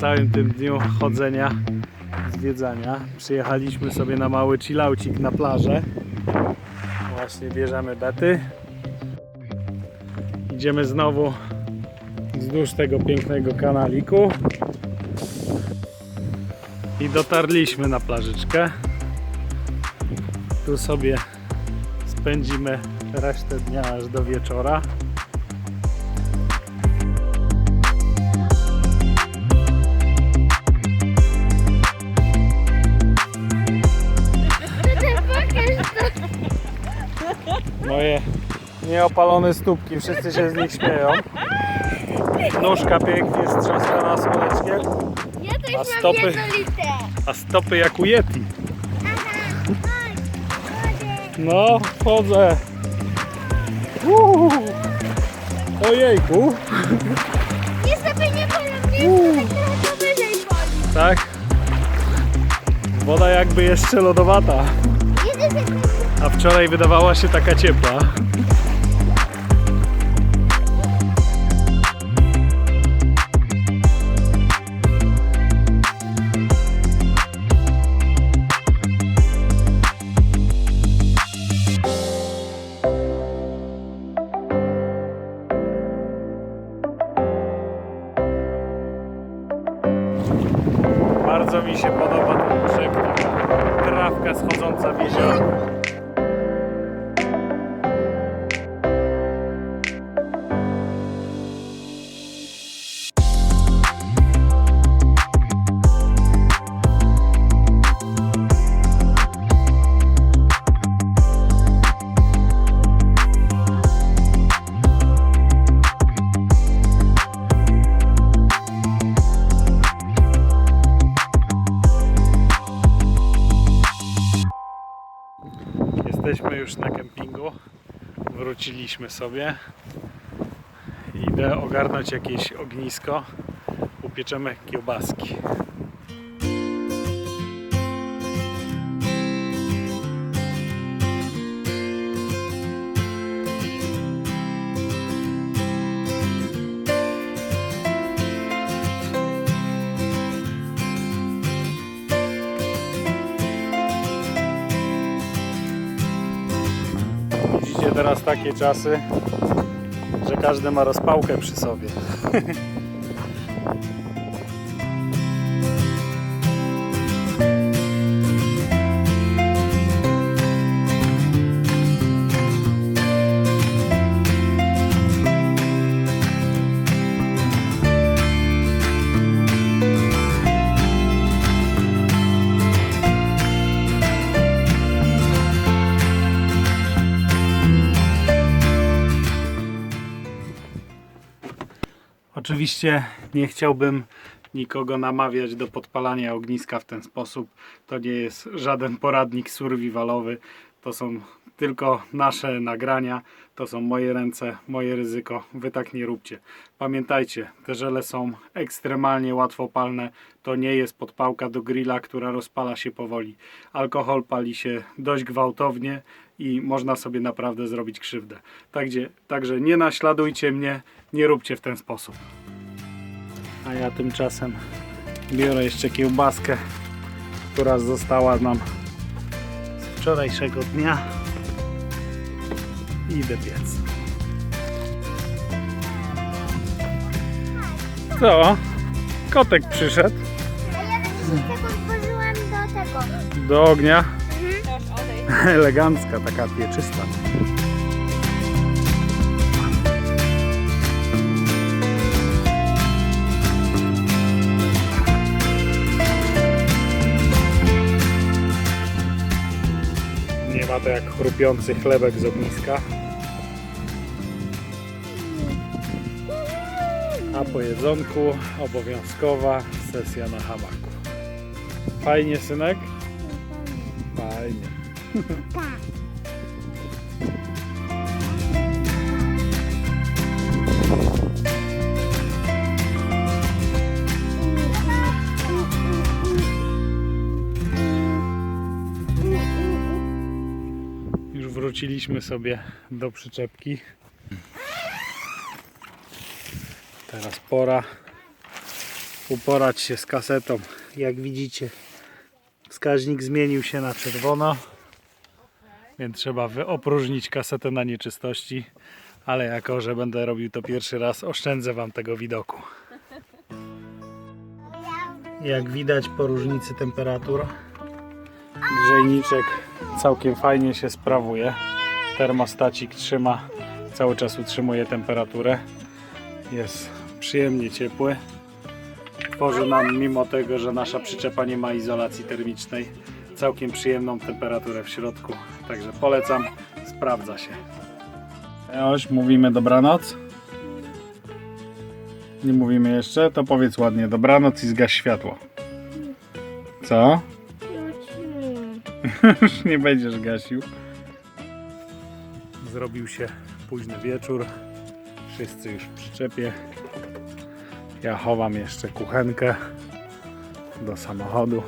całym tym dniu chodzenia, zwiedzania przyjechaliśmy sobie na mały chillaucik na plażę. Właśnie bierzemy bety. Idziemy znowu wzdłuż tego pięknego kanaliku. I dotarliśmy na plażyczkę. Tu sobie spędzimy resztę dnia aż do wieczora. Nieopalone stópki, wszyscy się z nich śmieją. Nóżka pięknie strzaskana słoneczkiem, Ja też A mam stopy? a stopy jak u Yeti. Aha, chodź, chodź. No, wchodzę. Uuu. Ojejku, jest tak trochę wyżej chodzi. tak? Woda jakby jeszcze lodowata, tak a wczoraj wydawała się taka ciepła. Się podoba ten brzeg, taka trawka schodząca w jezioro. Już na kempingu. Wróciliśmy sobie. Idę ogarnąć jakieś ognisko. Upieczemy kiełbaski. Teraz takie czasy, że każdy ma rozpałkę przy sobie. Oczywiście nie chciałbym nikogo namawiać do podpalania ogniska w ten sposób. To nie jest żaden poradnik survivalowy. To są tylko nasze nagrania. To są moje ręce, moje ryzyko. Wy tak nie róbcie. Pamiętajcie, te żele są ekstremalnie łatwopalne. To nie jest podpałka do grilla, która rozpala się powoli. Alkohol pali się dość gwałtownie i można sobie naprawdę zrobić krzywdę. Także, także nie naśladujcie mnie, nie róbcie w ten sposób. A ja tymczasem biorę jeszcze kiełbaskę, która została nam z wczorajszego dnia. I Idę piec. Co? Kotek przyszedł A ja włożyłam do tego. do ognia. Mhm. Elegancka, taka pieczysta. To jak chrupiący chlebek z ogniska. A po jedzonku obowiązkowa sesja na hamaku. Fajnie, synek? Fajnie. Już wróciliśmy sobie do przyczepki. Teraz pora uporać się z kasetą. Jak widzicie, wskaźnik zmienił się na czerwono, więc trzeba wy- opróżnić kasetę na nieczystości. Ale jako, że będę robił to pierwszy raz, oszczędzę Wam tego widoku. Jak widać po różnicy temperatur, grzejniczek całkiem fajnie się sprawuje. Termostacik trzyma, cały czas utrzymuje temperaturę. Jest przyjemnie ciepły. Tworzy nam, mimo tego, że nasza przyczepa nie ma izolacji termicznej, całkiem przyjemną temperaturę w środku. Także polecam, sprawdza się. Już mówimy dobranoc. Nie mówimy jeszcze, to powiedz ładnie dobranoc i zgaś światło. Co? Już nie będziesz gasił. Zrobił się późny wieczór. Wszyscy już w przyczepie. Ja chowam jeszcze kuchenkę do samochodu.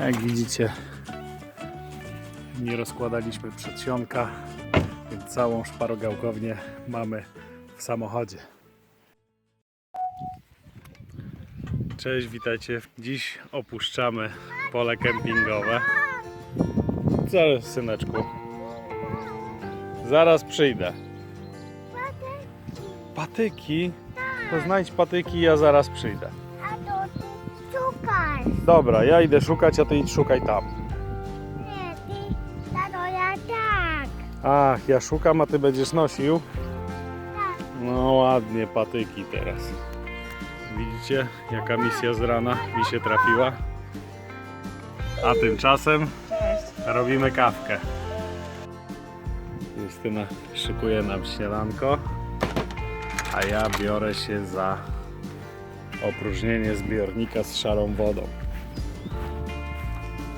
Jak widzicie, nie rozkładaliśmy przedsionka, więc całą szparogałkownię mamy w samochodzie. Cześć, witajcie. Dziś opuszczamy pole kempingowe. Zaraz, syneczku. Zaraz przyjdę. Patyki? To znajdź patyki, ja zaraz przyjdę. A to ty szukaj. Dobra, ja idę szukać, a ty idź szukaj tam. Nie, ty, tato, ja tak. Ach, ja szukam, a ty będziesz nosił. Tak. No ładnie, patyki teraz. Widzicie, jaka misja z rana mi się trafiła? A tymczasem robimy kawkę. Justyna szykuje nam śniadanko, a ja biorę się za opróżnienie zbiornika z szarą wodą.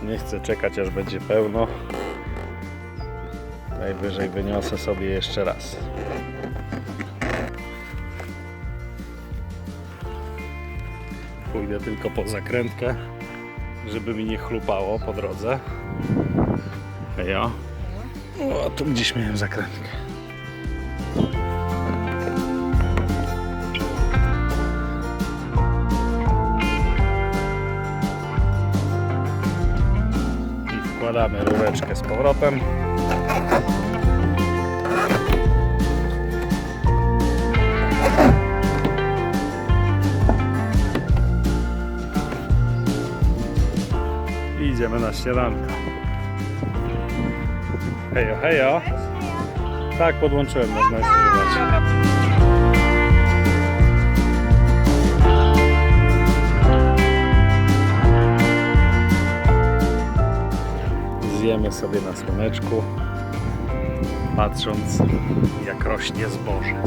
Nie chcę czekać aż będzie pełno. Najwyżej wyniosę sobie jeszcze raz. Pójdę tylko po zakrętkę, żeby mi nie chlupało po drodze. Hejo. O, tu gdzieś miałem zakrętkę. I wkładamy rureczkę z powrotem. Idziemy na śniadanko. Hejo, hejo. Tak, podłączyłem, można już używać. Zjemy sobie na słoneczku, patrząc jak rośnie zboże.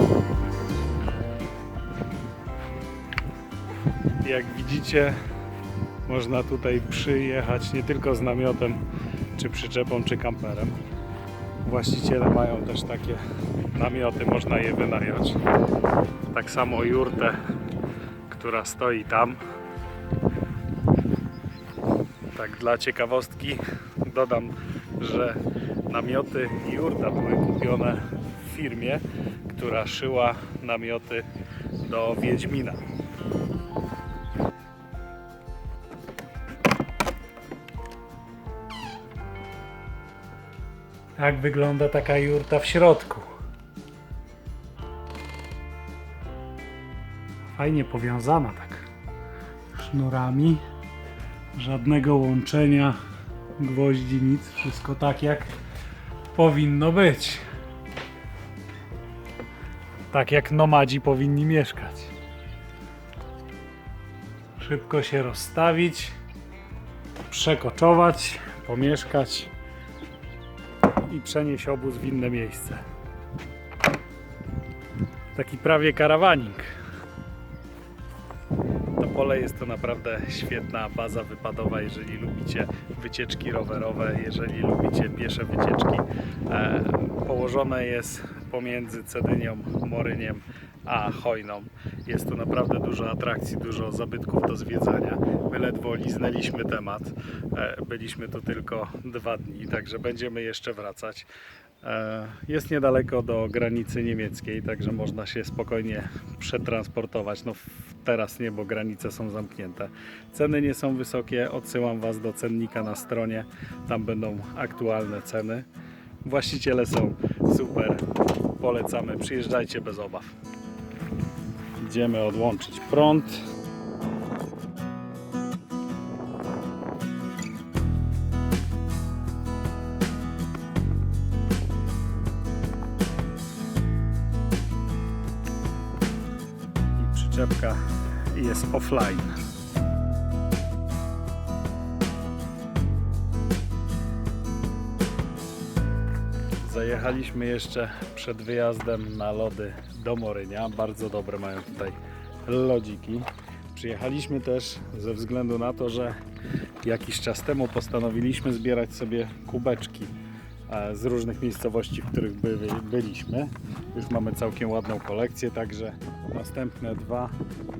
Jak widzicie, można tutaj przyjechać nie tylko z namiotem, czy przyczepą, czy kamperem. Właściciele mają też takie namioty, można je wynająć. Tak samo jurtę, która stoi tam. Tak dla ciekawostki dodam, że namioty i jurta były kupione w firmie, która szyła namioty do Wiedźmina. Tak wygląda taka jurta w środku. Fajnie powiązana tak sznurami. Żadnego łączenia gwoździ, nic. Wszystko tak jak powinno być. Tak jak nomadzi powinni mieszkać. Szybko się rozstawić, przekoczować, pomieszkać i przenieść obóz w inne miejsce. Taki prawie karawanik. To pole jest to naprawdę świetna baza wypadowa, jeżeli lubicie wycieczki rowerowe, jeżeli lubicie piesze wycieczki. E, położone jest pomiędzy Cedynią, Moryniem a Hojną. Jest tu naprawdę dużo atrakcji, dużo zabytków do zwiedzania. My ledwo liznęliśmy temat. E, byliśmy tu tylko dwa dni, także będziemy jeszcze wracać. E, Jest niedaleko do granicy niemieckiej, także można się spokojnie przetransportować. No teraz nie, bo granice są zamknięte. Ceny nie są wysokie. Odsyłam Was do cennika na stronie. Tam będą aktualne ceny. Właściciele są super. Polecamy. Przyjeżdżajcie bez obaw. Idziemy odłączyć prąd. Przyczepka jest offline. Zajechaliśmy jeszcze przed wyjazdem na lody do Morynia. Bardzo dobre mają tutaj lodziki. Przyjechaliśmy też ze względu na to, że jakiś czas temu postanowiliśmy zbierać sobie kubeczki z różnych miejscowości, w których by, byliśmy. Już mamy całkiem ładną kolekcję, także następne dwa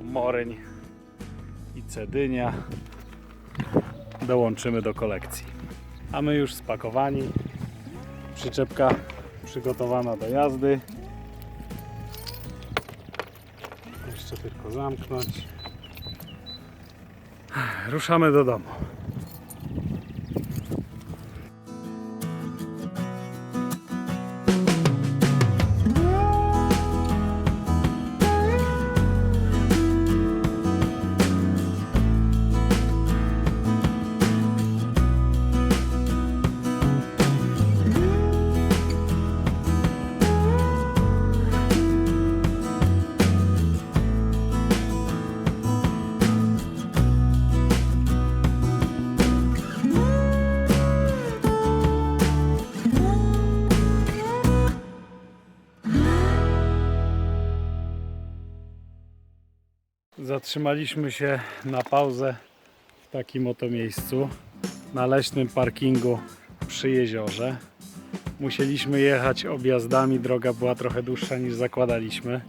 Moryń i Cedynia dołączymy do kolekcji. A my już spakowani. Przyczepka przygotowana do jazdy. Jeszcze tylko zamknąć. Ruszamy do domu. Zatrzymaliśmy się na pauzę w takim oto miejscu na leśnym parkingu przy jeziorze. Musieliśmy jechać objazdami, droga była trochę dłuższa niż zakładaliśmy,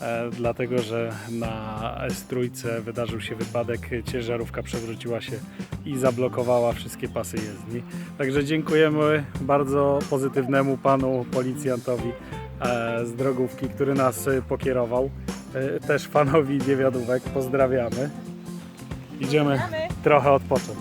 e, dlatego że na S3 wydarzył się wypadek, ciężarówka przewróciła się i zablokowała wszystkie pasy jezdni. Także dziękujemy bardzo pozytywnemu panu policjantowi e, z drogówki, który nas e, pokierował. E, Też fanowi niewiadówek pozdrawiamy. Idziemy trochę odpocząć.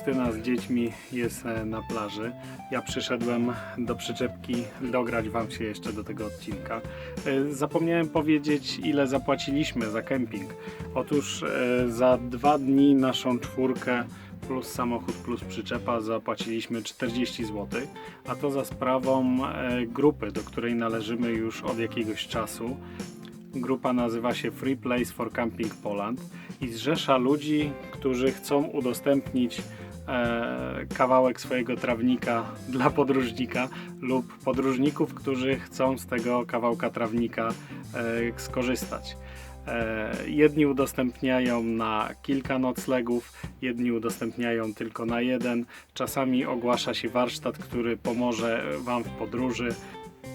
Justyna z dziećmi jest e, na plaży. Ja przyszedłem do przyczepki dograć Wam się jeszcze do tego odcinka. E, Zapomniałem powiedzieć, ile zapłaciliśmy za kemping. Otóż e, za dwa dni naszą czwórkę plus samochód plus przyczepa zapłaciliśmy 40 zł, a to za sprawą grupy, do której należymy już od jakiegoś czasu. Grupa nazywa się Free Place for Camping Poland i zrzesza ludzi, którzy chcą udostępnić e, kawałek swojego trawnika dla podróżnika lub podróżników, którzy chcą z tego kawałka trawnika e, skorzystać. E, jedni udostępniają na kilka noclegów, jedni udostępniają tylko na jeden. Czasami ogłasza się warsztat, który pomoże Wam w podróży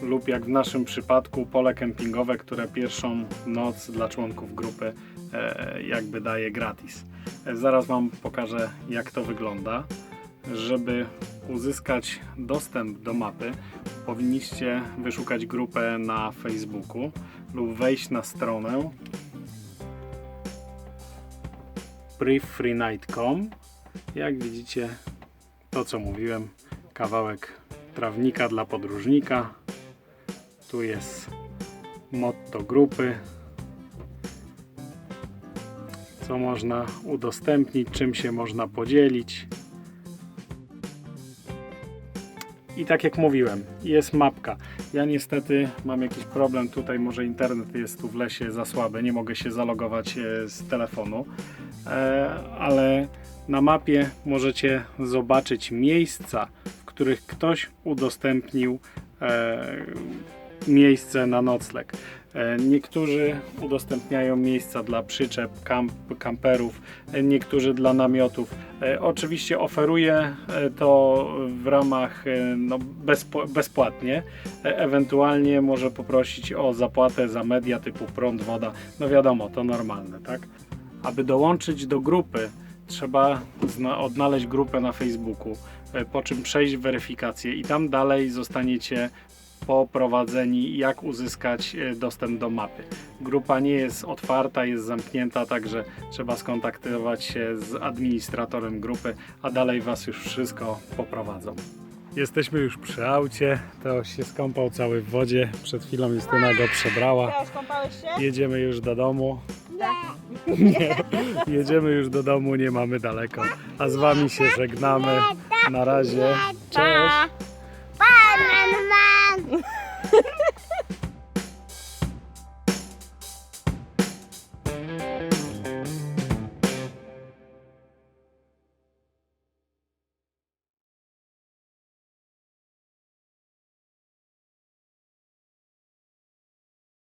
lub jak w naszym przypadku pole kempingowe, które pierwszą noc dla członków grupy jakby daje gratis. E, Zaraz Wam pokażę jak to wygląda. Żeby uzyskać dostęp do mapy, powinniście wyszukać grupę na Facebooku lub wejść na stronę brieffreenight.com. Jak widzicie, to co mówiłem, kawałek trawnika dla podróżnika Tu jest motto grupy. Co można udostępnić, czym się można podzielić. I tak jak mówiłem, jest mapka. Ja niestety mam jakiś problem tutaj, może internet jest tu w lesie za słaby, nie mogę się zalogować e, z telefonu, e, ale na mapie możecie zobaczyć miejsca, w których ktoś udostępnił e, miejsce na nocleg. E, Niektórzy udostępniają miejsca dla przyczep, kamp, kamperów, e, niektórzy dla namiotów. E, Oczywiście oferuję to w ramach no, bezpłatnie. Ewentualnie może poprosić o zapłatę za media typu prąd, woda. No wiadomo, to normalne, tak? Aby dołączyć do grupy, trzeba odnaleźć grupę na Facebooku, po czym przejść weryfikację i tam dalej zostaniecie poprowadzeni, jak uzyskać e, dostęp do mapy. Grupa nie jest otwarta, jest zamknięta, także trzeba skontaktować się z administratorem grupy, a dalej Was już wszystko poprowadzą. Jesteśmy już przy aucie, to się skąpał cały w wodzie, przed chwilą Justyna go przebrała. Jedziemy już do domu. Nie. Jedziemy już do domu, nie mamy daleko. A z Wami się żegnamy. Na razie. Cześć.